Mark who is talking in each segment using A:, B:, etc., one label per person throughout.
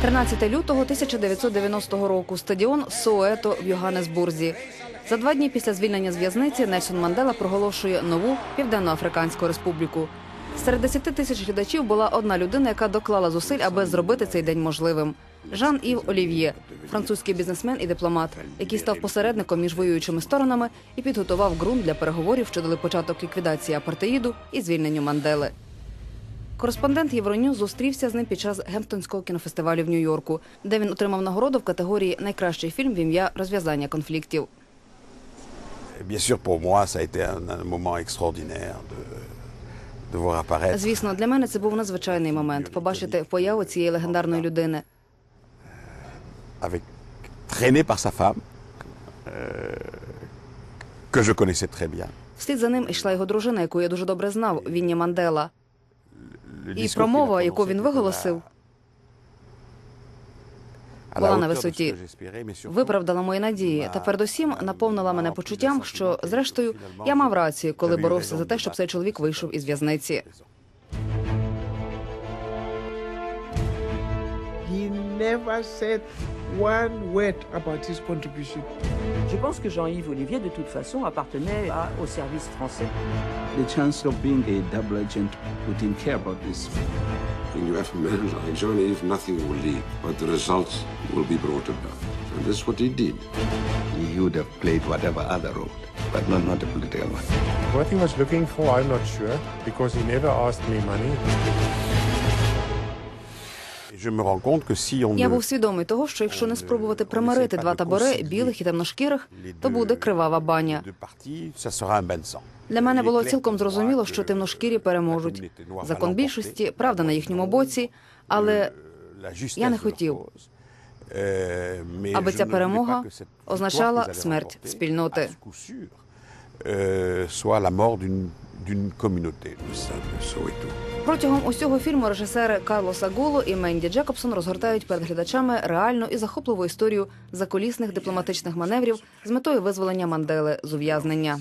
A: 13 лютого 1990 року. Стадіон Соето в Йоганнесбурзі. За два дні після звільнення з в'язниці Нельсон Мандела проголошує нову Південно-Африканську республіку. Серед 10 тисяч глядачів була одна людина, яка доклала зусиль, аби зробити цей день можливим. Жан Ів Олів'є, французький бізнесмен і дипломат, який став посередником між воюючими сторонами і підготував ґрунт для переговорів, що дали початок ліквідації апартеїду і звільненню Мандели. Кореспондент Євроньюз зустрівся з ним під час Гемптонського кінофестивалю в Нью-Йорку, де він отримав нагороду в категорії Найкращий фільм в ім'я розв'язання конфліктів. Звісно, для мене це був надзвичайний момент побачити появу цієї легендарної людини.
B: traîné par sa femme, euh, que je connaissais très bien.
A: Вслід за ним йшла його дружина, яку я дуже добре знав, Вінні Мандела. І промова, яку він виголосив, була на висоті. виправдала мої надії. Та передусім наповнила мене почуттям, що зрештою я мав рацію, коли боровся за те, щоб цей чоловік вийшов із в'язниці.
C: He never said one word about his contribution.
D: Je pense que Jean-Yves Olivier, de toute façon, appartenait à- au service français.
E: The chance of being a double agent, we didn't care about this.
F: When you have men like Jean-Yves, nothing will leave, but the results will be brought about. And that's what he did.
E: He would have played whatever other role, but not, not a political one.
G: What he was looking for, I'm not sure, because he never asked me money.
A: Я був свідомий того, що якщо не спробувати примирити два табори білих і темношкірих, то буде кривава баня. Для мене було цілком зрозуміло, що темношкірі переможуть.
B: noire va
A: Закон більшості, правда на їхньому боці, але я не хотів, аби ця перемога означала смерть спільноти.
B: Euh, d'une communauté.
A: Протягом усього фільму режисери Карлос Агуло і Менді Джекобсон розгортають перед глядачами реальну і захопливу історію заколісних дипломатичних маневрів з метою визволення Мандели з ув'язнення.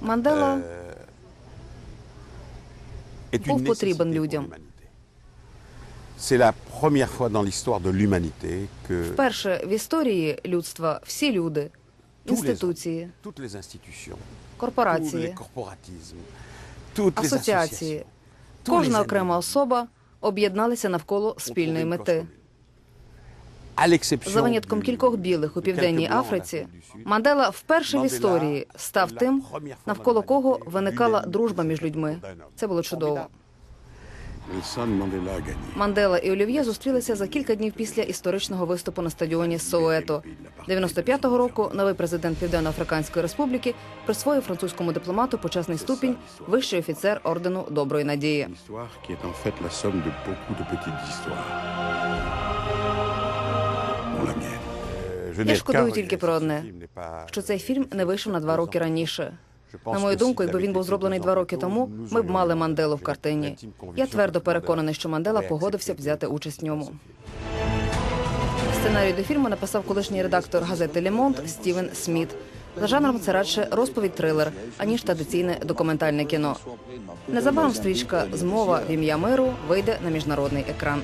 A: Мандела Був потрібен людям. Вперше в історії людства всі люди, інституції, корпорації,
B: corporatismes, toutes les
A: асоціації, кожна окрема особа об'єдналися навколо спільної мети. За винятком кількох білих у південній Африці, Мандела вперше в історії став тим, навколо кого виникала дружба між людьми. Це було чудово. Мандела і Олів'є зустрілися за кілька днів після історичного виступу на стадіоні Соето. 95-го року новий президент Південно-Африканської Республіки присвоїв французькому дипломату почесний ступінь вищий офіцер ордену Доброї надії.
B: Je
A: Я шкодую тільки про одне, що цей фільм не вийшов на два роки раніше. На мою думку, якби він був зроблений два роки тому, ми б мали Манделу в картині. Я твердо переконаний, що Мандела погодився
B: accepté
A: взяти участь в ньому. Сценарій до фільму написав колишній редактор газети Лемонт Стівен Сміт. За жанром це радше розповідь трилер, аніж традиційне документальне кіно. Незабаром стрічка Змова в ім'я миру вийде на міжнародний екран.